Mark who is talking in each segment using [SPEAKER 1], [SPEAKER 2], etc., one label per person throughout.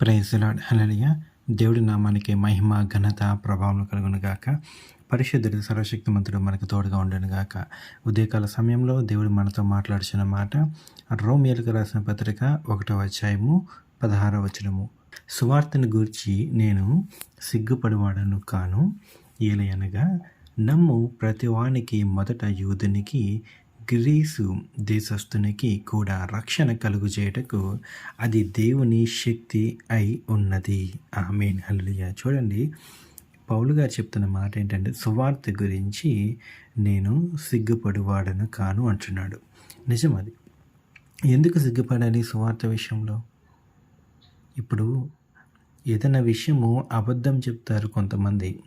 [SPEAKER 1] Praise the Lord హలలియ దేవుడి నామానికి మహిమ ఘనత ప్రభావం కలుగును గాక. పరిశుద్ధుడు సర్వశక్తిమంతుడు మనకు తోడుగా ఉండను గాక. ఉదయకాల సమయంలో దేవుడు మనతో మాట్లాడుచున్న మాట రోమియలకు రాసిన పత్రిక ఒకటో అధ్యాయము పదహారవ వచనము. సువార్తను గూర్చి నేను సిగ్గుపడివాడను కాను ఏలయనగా నమ్ము ప్రతివానికి మొదట యూదునికి గ్రీసు దేశస్థునికి కూడా రక్షణ కలుగు చేయటకు అది దేవుని శక్తి అయి ఉన్నది. ఆమెన్. హల్లుయ చూడండి పౌలు గారు చెప్తున్న మాట ఏంటంటే సువార్త గురించి నేను సిగ్గుపడివాడను కాను అంటున్నాడు. నిజం అది. ఎందుకు సిగ్గుపడాలి సువార్త విషయంలో? ఇప్పుడు ఏదైనా విషయము అబద్ధం చెప్తారు కొంతమంది.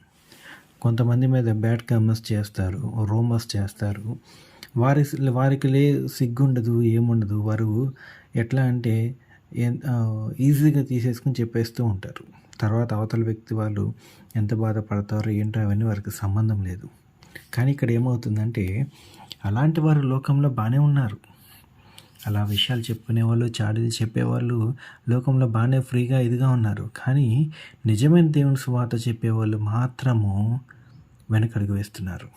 [SPEAKER 1] కొంతమంది మీద బ్యాడ్ కమర్స్ చేస్తారు రోమర్స్ చేస్తారు. వారి వారికి లే సిగ్గుండదు ఏముండదు. వారు ఎట్లా అంటే ఈజీగా తీసేసుకుని చెప్పేస్తూ ఉంటారు. తర్వాత అవతల వ్యక్తి వాళ్ళు ఎంత బాధపడతారో ఏంటో అవన్నీ వారికి సంబంధం లేదు. కానీ ఇక్కడ ఏమవుతుందంటే అలాంటి వారు లోకంలో బాగానే ఉన్నారు. అలా విషయాలు చెప్పుకునే వాళ్ళు చాడీలు చెప్పేవాళ్ళు లోకంలో బాగానే ఫ్రీగా ఇదిగా ఉన్నారు. కానీ నిజమైన దేవుని సువార్త చెప్పేవాళ్ళు మాత్రము వెనకడుగు వేస్తున్నారు.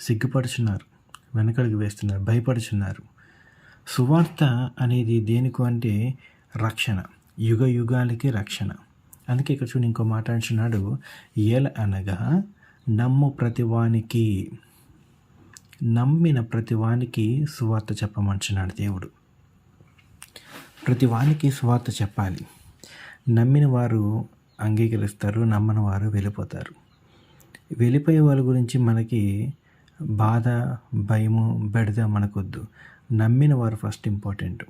[SPEAKER 1] సిగ్గుపడుచున్నారు. వెనకడుగు వేస్తున్నారు భయపడుచున్నారు. సువార్త అనేది దేనికి అంటే రక్షణ యుగ యుగాలకి రక్షణ. అందుకే ఇక్కడ చూడండి ఇంకో మాట అంటున్నాడు అనగా నమ్ము ప్రతివానికి నమ్మిన ప్రతివానికి సువార్త చెప్పమంటున్నాడు దేవుడు. ప్రతివానికి సువార్త చెప్పాలి. నమ్మిన వారు అంగీకరిస్తారు నమ్మని వారు వెళ్ళిపోతారు. వెళ్ళిపోయే వాళ్ళ గురించి మనకి బాధ భయము బెడద మనకొద్దు. నమ్మిన వారు ఫస్ట్ ఇంపార్టెంట్.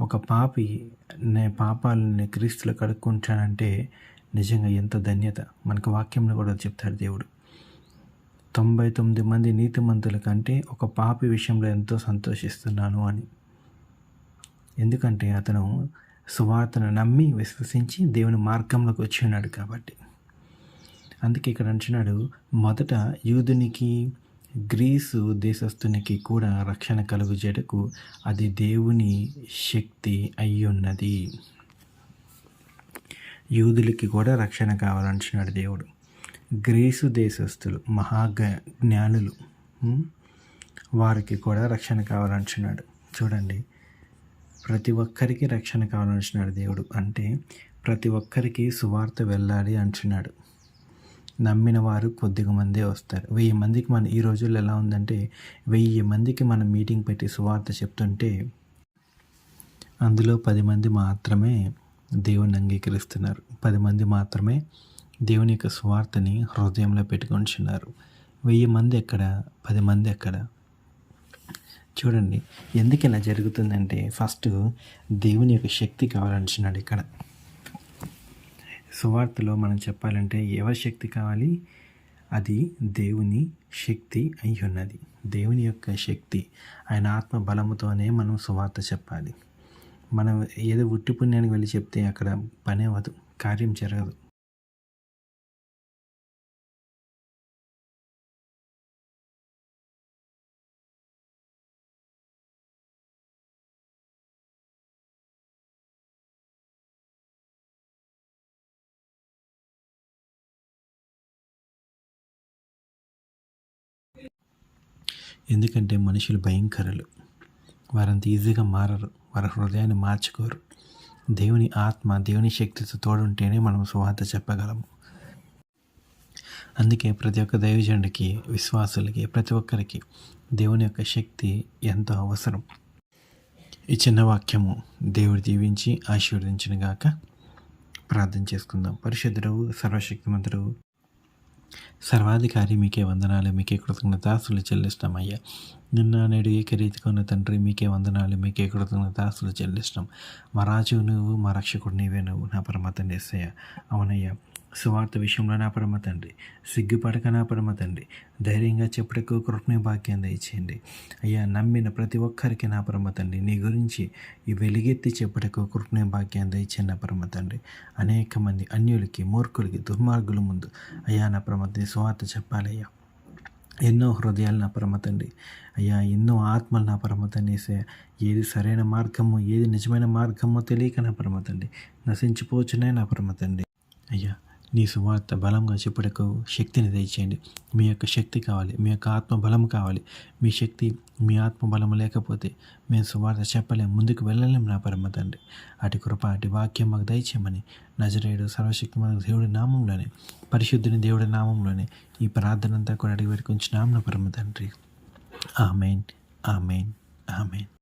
[SPEAKER 1] ఒక పాపి నే పాపాలని క్రీస్తులు కడుక్కుంటానంటే నిజంగా ఎంత ధన్యత. మనకు వాక్యంలో కూడా చెప్తాడు దేవుడు. తొంభై తొమ్మిది మంది నీతిమంతుల కంటే ఒక పాపి విషయంలో ఎంతో సంతోషిస్తున్నాను అని. ఎందుకంటే అతను సువార్తను నమ్మి విశ్వసించి దేవుని మార్గంలోకి వచ్చి ఉన్నాడు కాబట్టి. అందుకే ఇక్కడ అంటున్నాడు మొదట యూదునికి గ్రీసు దేశస్థునికి కూడా రక్షణ కలుగుజేటకు అది దేవుని శక్తి అయ్యున్నది. యూదులకి కూడా రక్షణ కావాలంటున్నాడు దేవుడు. గ్రీసు దేశస్థులు మహాగ జ్ఞానులు వారికి కూడా రక్షణ కావాలంటున్నాడు. చూడండి ప్రతి ఒక్కరికి రక్షణ కావాలంటున్నాడు దేవుడు. అంటే ప్రతి ఒక్కరికి సువార్త వెళ్ళాలి అంటున్నాడు. నమ్మిన వారు కొద్దిగా మందే వస్తారు. వెయ్యి మందికి మన ఈ రోజుల్లో ఎలా ఉందంటే వెయ్యి మందికి మనం మీటింగ్ పెట్టి సువార్త చెప్తుంటే అందులో పది మంది మాత్రమే దేవుని అంగీకరిస్తున్నారు. పది మంది మాత్రమే దేవుని యొక్క స్వార్థని హృదయంలో పెట్టుకుంటున్నారు వెయ్యి మంది ఎక్కడ? పది మంది ఎక్కడ? చూడండి ఎందుకు ఇలా జరుగుతుందంటే ఫస్ట్ దేవుని యొక్క శక్తి కావాలంటున్నాడు ఇక్కడ. సువార్తలో మనం చెప్పాలంటే ఎవరి శక్తి కావాలి? అది దేవుని శక్తి అయి ఉన్నది దేవుని యొక్క శక్తి ఆయన ఆత్మ బలముతోనే మనం సువార్త చెప్పాలి. మనం ఏదో ఉట్టి పుణ్యానికి వెళ్ళి చెప్తే అక్కడ పని అవ్వదు కార్యం జరగదు. ఎందుకంటే మనుషులు భయంకరులు. వారంత ఈజీగా మారరు. వారి హృదయాన్ని మార్చుకోరు. దేవుని ఆత్మ దేవుని శక్తితో తోడుంటేనే మనం సువార్త చెప్పగలము. అందుకే ప్రతి ఒక్క దైవజనుడికి విశ్వాసులకి ప్రతి ఒక్కరికి దేవుని యొక్క శక్తి ఎంతో అవసరం. ఈ చిన్న వాక్యము దేవుడు దీవించి ఆశీర్వదించిన గాక ప్రార్థన చేసుకుందాం. పరిశుద్ధుడు సర్వశక్తిమంతుడు సర్వాధికారి మీకే వందనాలు మీకే కృతజ్ఞతాసులు చెల్లిస్తామయ్యా నిన్న నేడు ఏకరీతికున్న తండ్రి మీకే వందనాలు మీకే కృతజ్ఞతాసులు చెల్లిస్తాం. మా రాజు నువ్వు మా రక్షకుడు నీవే నువ్వు నా పరమతండి ఎస్సయ్య అవునయ్యా. సువార్త విషయంలో నా పరమ తండ్రి. సిగ్గుపడక నా పరమ తండ్రి. ధైర్యంగా చెప్పుటకు కృపణ భాగ్యం దయచేయండి. అయ్యా నమ్మిన ప్రతి ఒక్కరికి నా పరమ తండ్రి. నీ గురించి ఈ వెలిగెత్తి చెప్పుటకు కృపణ భాగ్యం దయచేయండి నా పరమ తండ్రి. అనేక మంది అన్యులకి మూర్ఖులకి దుర్మార్గుల ముందు అయ్యా నా పరమ తండ్రి సువార్త చెప్పాలయ్యా. ఎన్నో హృదయాలు నా పరమతండి అయ్యా ఎన్నో ఆత్మలు నా పరమ ఏది సరైన మార్గము ఏది నిజమైన మార్గమో తెలియక నా పరమతండి తండ్రి. నా పరమతండి అయ్యా నీ సువార్త బలంగా చెప్పుటకు శక్తిని దయచేయండి. మీ యొక్క శక్తి కావాలి. మీ యొక్క ఆత్మ బలం కావాలి. మీ శక్తి మీ ఆత్మ బలం లేకపోతే మేము సువార్త చెప్పలేం. ముందుకు వెళ్ళలేం నా పరమ తండ్రి. అటు కృప అటు వాక్యం మాకు దయచేయమని నజరేయుడు సర్వశక్తి మన దేవుడి నామంలోనే పరిశుద్ధుని దేవుడి నామంలోనే ఈ ప్రార్థనంతా కూడా అడిగి పెట్టుకుంటున్నాం నా పరమ తండ్రి. ఆమెన్. ఆమెన్. ఆమెన్.